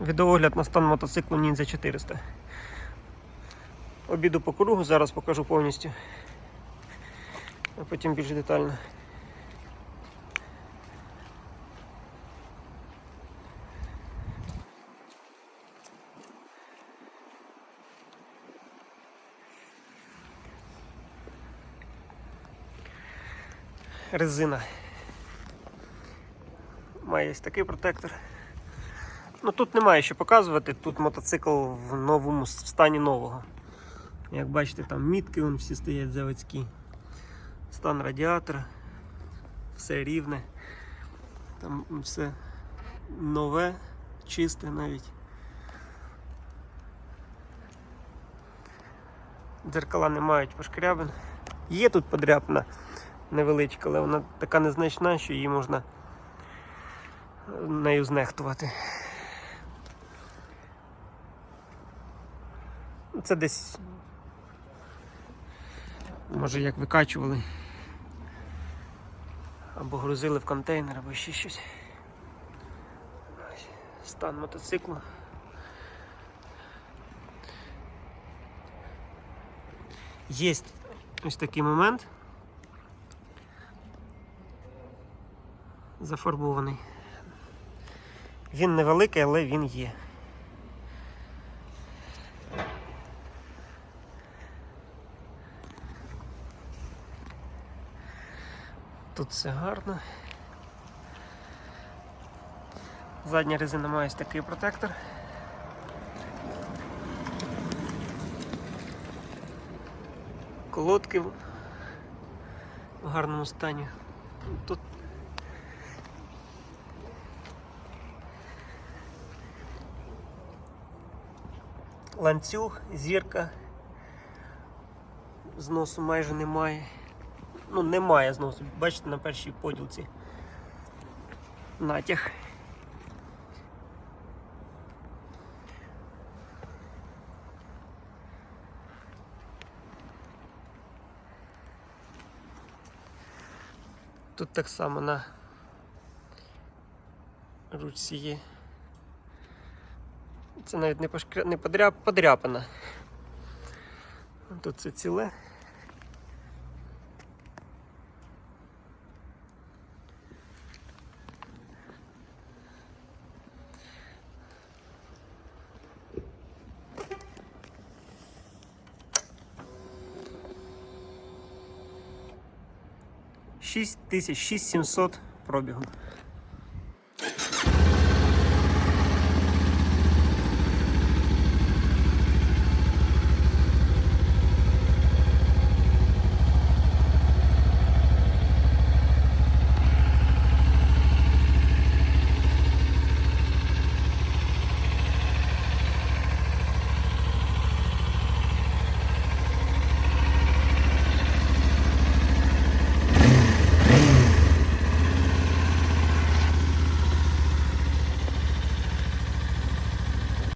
Відеогляд на стан мотоциклу Ninja 400. Обіду по кругу, зараз покажу повністю. А потім більш детально. Резина. Має ось такий протектор. Ну тут немає що показувати, тут мотоцикл в новому в стані нового. Як бачите, там мітки вон всі стоять заводські. Стан радіатора, все рівне. Там все нове, чисте навіть. Дзеркала не мають пошкрябин. Є тут подряпина невеличка, але вона така незначна, що її можна нею знехтувати. Це десь. Може як викачували. Або грузили в контейнер, або ще щось. Стан мотоциклу. Є ось такий момент. Зафарбований. Він невеликий, але він є. Тут все гарно. Задня резина має ось такий протектор. Колодки в гарному стані. Тут ланцюг, зірка. Зносу майже немає. Ну, немає зносу. Бачите, на першій поділці натяг. Тут так само на ручці є. Це навіть не, пошкря... не подряп... подряпана. Тут це ціле. Шість тисяч шість сімсот пробігу.